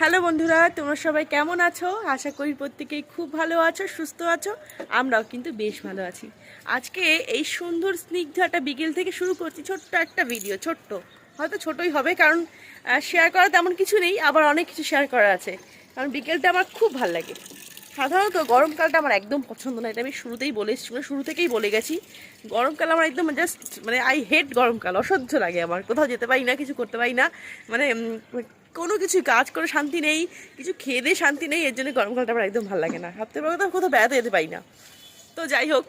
Hello বন্ধুরা, তোমরা সবাই কেমন আছো? আশা করি প্রত্যেকেই খুব ভালো আছো, সুস্থ আছো, আমরাও কিন্তু বেশ ভালো আছি। আজকে এই সুন্দর স্নিগ্ধ একটা বিকেল থেকে শুরু করছি, ছোট্ট একটা ভিডিও ছোট্ট। হয়তো ছোটই হবে, কারণ শেয়ার করা তেমন কিছু নেই, আবার অনেক কিছু শেয়ার করা আছে। কারণ বিকেলটা আমার খুব ভালো লাগে। সাধারণত গরমকালটা আমার একদম পছন্দ না, এটা আমি শুরুতেই বলে এসেছি মানে শুরু থেকেই বলে গেছি। গরমকাল আমার একদম জাস্ট মানে আই হেট গরমকাল, অসহ্য লাগে আমার। কোথাও যেতে পারি না, কিছু করতে পারি না মানে কোনো কিছু কাজ করে শান্তি নেই, কিছু খেয়ে দিয়ে শান্তি নেই, এর জন্য গরমকালটা আমার একদম ভালো লাগে না। ভাবতে পারব কোথাও বেড়াতে যেতে পারি না। তো যাই হোক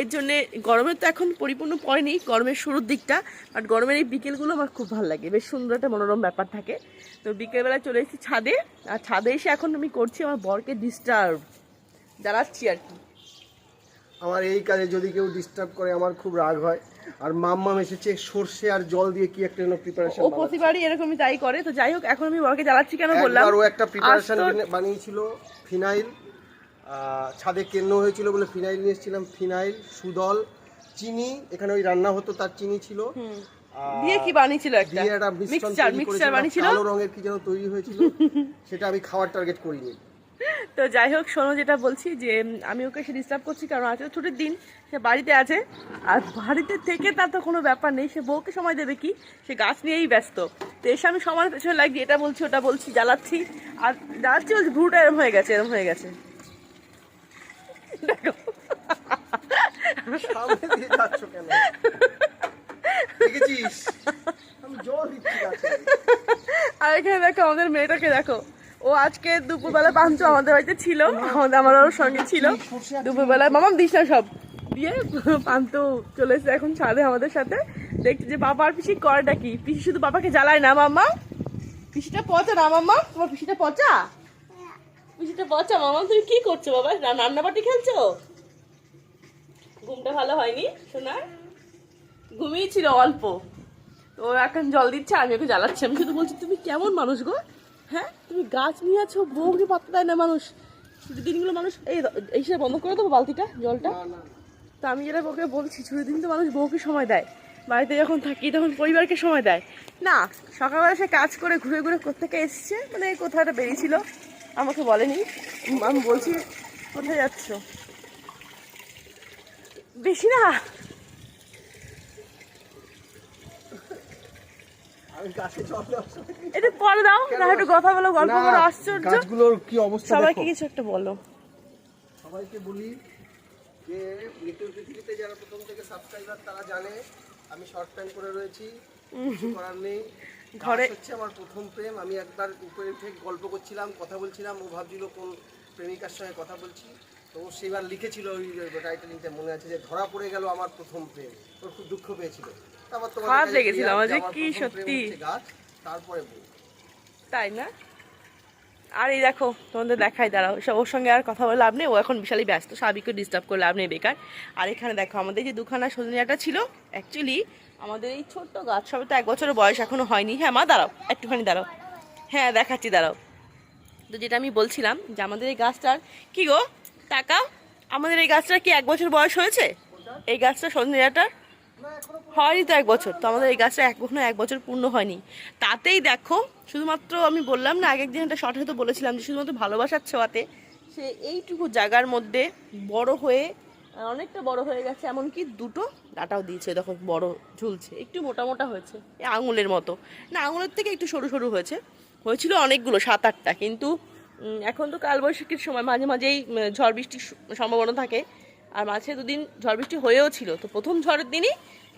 এর জন্যে গরমের তো এখন পরিপূর্ণ পড়েনি গরমের শুরুর দিকটা। বাট গরমের এই বিকেলগুলো আমার খুব ভালো লাগে বেশ সুন্দর একটা মনোরম ব্যাপার থাকে। তো বিকেলবেলা চলে এসেছি ছাদে আর ছাদে এসে এখন আমি করছি আমার বরকে ডিস্টার্ব জ্বালাচ্ছি আর কি। আমার এই কাজে যদি কেউ ডিস্টার্ব করে আমার খুব রাগ হয়। আর মাম্মাম এসেছে সর্ষে আর জল দিয়ে কি একটা যেন প্রিপারেশন ও প্রতিবারই এরকমই তাই করে। তো যাই হোক এখন আমি বরকে জ্বালাচ্ছি কেন বললাম? একবার ও একটা প্রিপারেশন বানিয়েছিল ফিনাইল ছাদে কেন্ন হয়েছিল বলে ফিনাইল নিয়ে এসেছিলাম। ফিনাইল সুদল চিনি এখানে ওই রান্না হতো তার চিনি ছিল। দিয়ে কি বানিয়েছিল একটা? দিয়ে একটা মিক্সচার মিক্সচার বানিয়েছিল কালো রঙের কি যেন তৈরি হয়েছিল সেটা আমি খাওয়ার টার্গেট করিনি। তো যাই হোক শোনো যেটা বলছি যে আমি ওকে সে ডিস্টার্ব করছি কারণ আজকে তো ছুটির দিন সে বাড়িতে আছে। আর বাড়িতে থেকে তার তো কোনো ব্যাপার নেই সে বউকে সময় দেবে কি? সে গাছ নিয়েই ব্যস্ত। তো এসে আমি সময় পেছনে লাগছি এটা বলছি ওটা বলছি জ্বালাচ্ছি। আর জ্বালাচ্ছি বলছি ভুরুটা এরম হয়ে গেছে এরম হয়ে গেছে। দেখো। সামনে দিয়ে যাচ্ছ কেন? দেখেছিস? আমি জল দিচ্ছি আর এখানে দেখো আমাদের মেয়েটাকে দেখো। ও আজকে দুপুরবেলা পাঞ্চু আমাদের বাড়িতে ছিল। আমাদের আমার ওর সঙ্গে ছিল। দুপুরবেলায় মামাম দিস না সব। দিয়ে পান্তু চলে এসেছে এখন ছাদে আমাদের সাথে। দেখছি যে বাবা আর পিসি করেটা কি? পিসি শুধু বাবাকে জ্বালায় না মাম্মা? পিসিটা পচা না মাম্মা? তোমার পিসিটা পচা? পিসিটা পচা মামা তুমি কি করছ বাবা? রান্নাবাটি খেলছো? ঘুমটা ভালো হয়নি শোনা ঘুমিয়েছিল অল্প। তো এখন জল দিচ্ছে আমি ওকে জ্বালাচ্ছি। আমি শুধু বলছি তুমি কেমন মানুষ গো? হ্যাঁ? তুমি গাছ নিয়ে আছো বউকে পাত্তা দেয় না মানুষ। ছুটির দিনগুলো মানুষ এই এই বন্ধ করে দেবো বালতিটা জলটা? তো আমি যেটা ওকে বলছি ছুটির দিন তো মানুষ বউকে সময় দেয়। বাড়িতে যখন থাকি তখন পরিবারকে সময় দেয়। না সকালবেলা সে কাজ করে ঘুরে ঘুরে কোথেকে এসছে? মানে কোথাও একটা বেরিয়েছিল। আমাকে বলেনি। আমি বলছি কোথায় যাচ্ছ? বেশি না। পরে দাও না একটু কথা বলো গল্প না, করো আশ্চর্য। গাছগুলোর কি অবস্থা সবাইকে কিছু একটা বলো। সবাইকে বলি যে লিটল পৃথিবীতে যারা প্রথম থেকে সাবস্ক্রাইবার তারা জানে আমি শর্ট টাইম করে রয়েছি কিছু করার নেই। ঘরে- হচ্ছে আমার প্রথম প্রেম। আমি একবার উপরে উঠে গল্প করছিলাম কথা বলছিলাম ও ভাবছিল কোন প্রেমিকার সঙ্গে কথা বলছি। তো ও সেবার লিখেছিল ওই টাইটেলিংটা মনে আছে যে ধরা পড়ে গেল আমার প্রথম প্রেম। ওর খুব দুঃখ পেয়েছিল। তারপর তোমাদের লেগেছিল আমার যে যে কি সত্যি। গাছ তারপরে বউ। তাই না? আর এই দেখো তোমাদের দেখাই দাঁড়াও ওর সঙ্গে আর কথা বলে লাভ নেই ও এখন বিশালই ব্যস্ত স্বাভাবিককে ডিস্টার্ব করে লাভ নেই বেকার। আর এখানে দেখো আমাদের যে দুখানা সজনিয়াটা ছিল অ্যাকচুয়ালি আমাদের এই ছোট্ট গাছ, সবে তো এক বছরের বয়স এখনও হয়নি। হ্যাঁ মা, দাঁড়াও, একটুখানি দাঁড়াও। হ্যাঁ দেখাচ্ছি, দাঁড়াও। তো যেটা আমি বলছিলাম যে আমাদের এই গাছটার কি গো? টাকা আমাদের এই গাছটার কি এক বছর বয়স হয়েছে? এই গাছটা সজনিয়াটার হয়নি তো এক বছর। তো আমাদের এই গাছটা এখনও এক বছর পূর্ণ হয়নি। তাতেই দেখো, শুধুমাত্র আমি বললাম না এক একদিন একটা শর্ট তো বলেছিলাম যে শুধুমাত্র ভালোবাসার ছোঁয়াতে সে এইটুকু জায়গার মধ্যে বড় হয়ে অনেকটা বড় হয়ে গেছে, এমনকি দুটো ডাটাও দিয়েছে, দেখো বড় ঝুলছে, একটু মোটা মোটা হয়েছে আঙুলের মতো। না, আঙুলের থেকে একটু সরু সরু হয়েছে, হয়েছিল অনেকগুলো, সাত আটটা, কিন্তু এখন তো কালবৈশাখীর সময়, মাঝে মাঝেই ঝড় বৃষ্টির সম্ভাবনা থাকে, আর মাঝে দুদিন ঝড় বৃষ্টি হয়েও ছিল, তো প্রথম ঝড়ের দিনই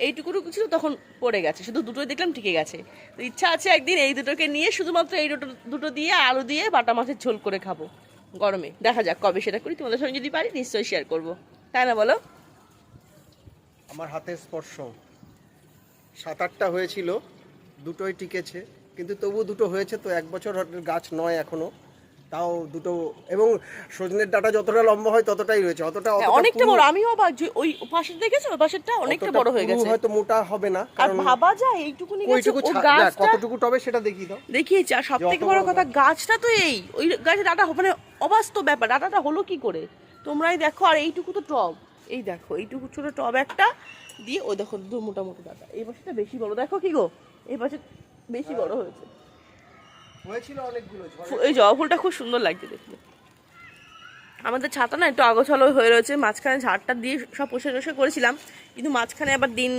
এইটুকুটুকু ছিল, তখন পড়ে গেছে, শুধু দুটোই দেখলাম টিকে গেছে। তো ইচ্ছা আছে একদিন এই দুটোকে নিয়ে শুধুমাত্র এই দুটো দুটো দিয়ে আলু দিয়ে বাটা মাছের ঝোল করে খাব, গরমে। দেখা যাক কবে সেটা করি, তোমাদের সঙ্গে যদি পারি, নিশ্চয়ই শেয়ার করব। তাই না বলো? আমার হাতের স্পর্শ। সাত আটটা হয়েছিল দুটোই টিকেছে কিন্তু তবু দুটো হয়েছে তো এক বছর গাছ নয় এখনও। তাও দুটো এবং সজনের ডাটা যতটা লম্বা হয় ততটাই রয়েছে অতটা হ্যাঁ, অনেকটা বড় আমিও অবাক যে ওই পাশের দেখেছ? ওই পাশেরটা অনেকটা বড় হয়ে গেছে। হয়তো মোটা হবে না আর কারণ ভাবা যায় এইটুকুনি গেছে ওইটুকু কতটুকু টবে সেটা দেখিয়ে দাও। দেখিয়েছি আর সব যে থেকে অত বড় কথা গাছটা তো এই ওই গাছে ডাটা মানে অবাস্তব ব্যাপার ডাটাটা হলো কি করে? তোমরাই দেখো আর এইটুকু তো টব। এই দেখো এইটুকু ছোট টব একটা দিয়ে ওই দেখো দু মোটামুটি ডাটা এই পাশেটা বেশি বড় দেখো কি গো? এই পাশে বেশি বড় হয়েছে। হয়েছিল অনেকগুলো এই জবা ফুলটা খুব সুন্দর লাগছে দেখতে। আমাদের ছাতা না একটু আগোছালো হয়ে রয়েছে মাঝখানে ঝাড়টা দিয়ে সব পোষে টোষে করেছিলাম কিন্তু মাঝখানে আবার দিন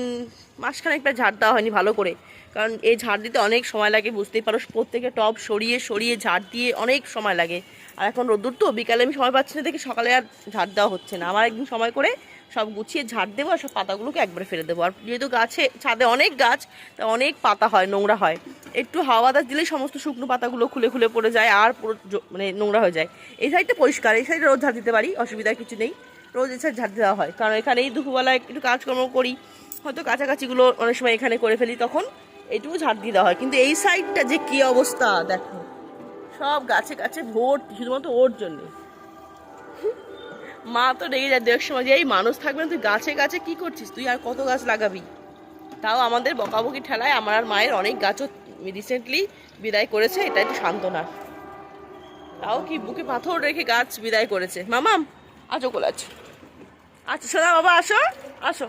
মাঝখানে একটা ঝাড় দেওয়া হয়নি ভালো করে। কারণ এই ঝাড় দিতে অনেক সময় লাগে বুঝতেই পারো প্রত্যেকে টব সরিয়ে সরিয়ে ঝাড় দিয়ে অনেক সময় লাগে। আর এখন রোদ্দুর তো, বিকালে আমি সময় পাচ্ছি না দেখি সকালে আর ঝাড় দেওয়া হচ্ছে না। আমার একদিন সময় করে সব গুছিয়ে ঝাড় দেবো আর সব পাতাগুলোকে একবারে ফেলে দেবো। আর যেহেতু গাছে, ছাদে অনেক গাছ তা অনেক পাতা হয়, নোংরা হয়। একটু হাওয়া বাতাস দিলেই সমস্ত শুকনো পাতাগুলো খুলে খুলে পড়ে যায় আর পুরো মানে নোংরা হয়ে যায়। এই সাইডটা পরিষ্কার, এই সাইডে রোজ ঝাড় দিতে পারি, অসুবিধা কিছু নেই। রোজ এই সাইড ঝাড় দেওয়া হয়। কারণ এখানেই দুপুরবেলা একটু কাজকর্ম করি, হয়তো কাছাকাছিগুলো অনেক সময় এখানে করে ফেলি, তখন এইটুকু ঝাড় দিয়ে দেওয়া হয়। কিন্তু এই সাইডটা যে কি অবস্থা, দেখো। সব গাছে গাছে ভর্তি শুধুমাত্র ওর জন্যে। মা তো রেগে যায় দেখ সময় যে, এই মানুষ থাকবে না, তুই গাছে গাছে কি করছিস? তুই আর কত গাছ লাগাবি? তাও আমাদের বকাবকি ঠেলায় আমার আর মায়ের অনেক গাছও রিসেন্টলি বিদায় করেছে এটা একটু সান্ত্বনা। তাও কি বুকে পাথর রেখে গাছ বিদায় করেছে? মামাম আছো কোলে আছো। আচ্ছা সোনা বাবা, আসো আসো।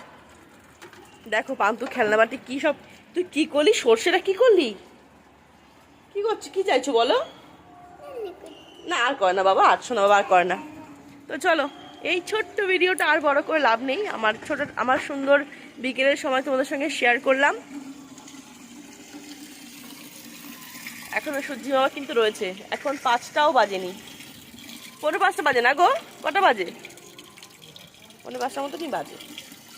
দেখো পান্তু খেলনা বাটি কি সব তুই কি করলি? সর্ষেটা কি করলি? কি করছি কি চাইছো বলো? না, আর করে না বাবা আটশো শোনো বাবা, আর করে না। তো চলো, এই ছোট্ট ভিডিওটা আর বড় করে লাভ নেই। আমার ছোট, আমার সুন্দর বিকেলের সময় তোমাদের সঙ্গে শেয়ার করলাম। এখনও সূর্য বাবা কিন্তু রয়েছে। এখন পাঁচটাও বাজেনি। পনেরো পাঁচটা বাজে না গো? কটা বাজে? পনেরো পাঁচটার মতো কি বাজে?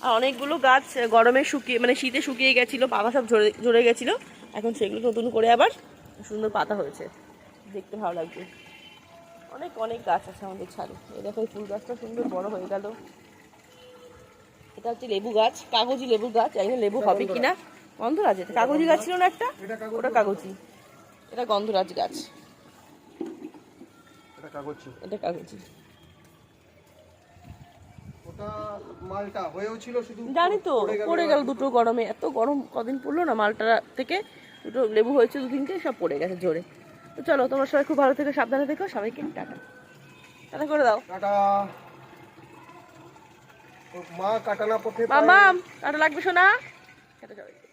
আর অনেকগুলো গাছ গরমে শুকিয়ে মানে শীতে শুকিয়ে গেছিল, পাতা সব ঝরে ঝরে গেছিল। এখন সেগুলো নতুন করে আবার সুন্দর পাতা হয়েছে। দেখতে ভালো লাগবে অনেক অনেক গাছ আছে আমাদের ছাদে। এই দেখো এই ফুল গাছটা সুন্দর বড় হয়ে গেল। এটা হচ্ছে লেবু গাছ কাগজি লেবু গাছ। জানি না লেবু হবে কিনা। গন্ধরাজ এটা কাগজি গাছ ছিল না একটা? ওটা কাগজি। এটা গন্ধরাজ গাছ। এটা কাগজি। এটা কাগজি। মালটা হয়েও ছিল শুধু জানি তো পড়ে গেল দুটো গরমে। এত গরম কদিন পড়ল না মালটা থেকে? দুটো লেবু হয়েছে দু তিনটে সব পড়ে গেছে জোরে। তো চলো তোমার সবাই খুব ভালো থেকো সাবধানে থেকো সবাইকে টাটা। টাটা করে দাও। টাটা। মা কাটানা পথে মামা টাটা লাগবে শোনা টাটা সবাইকে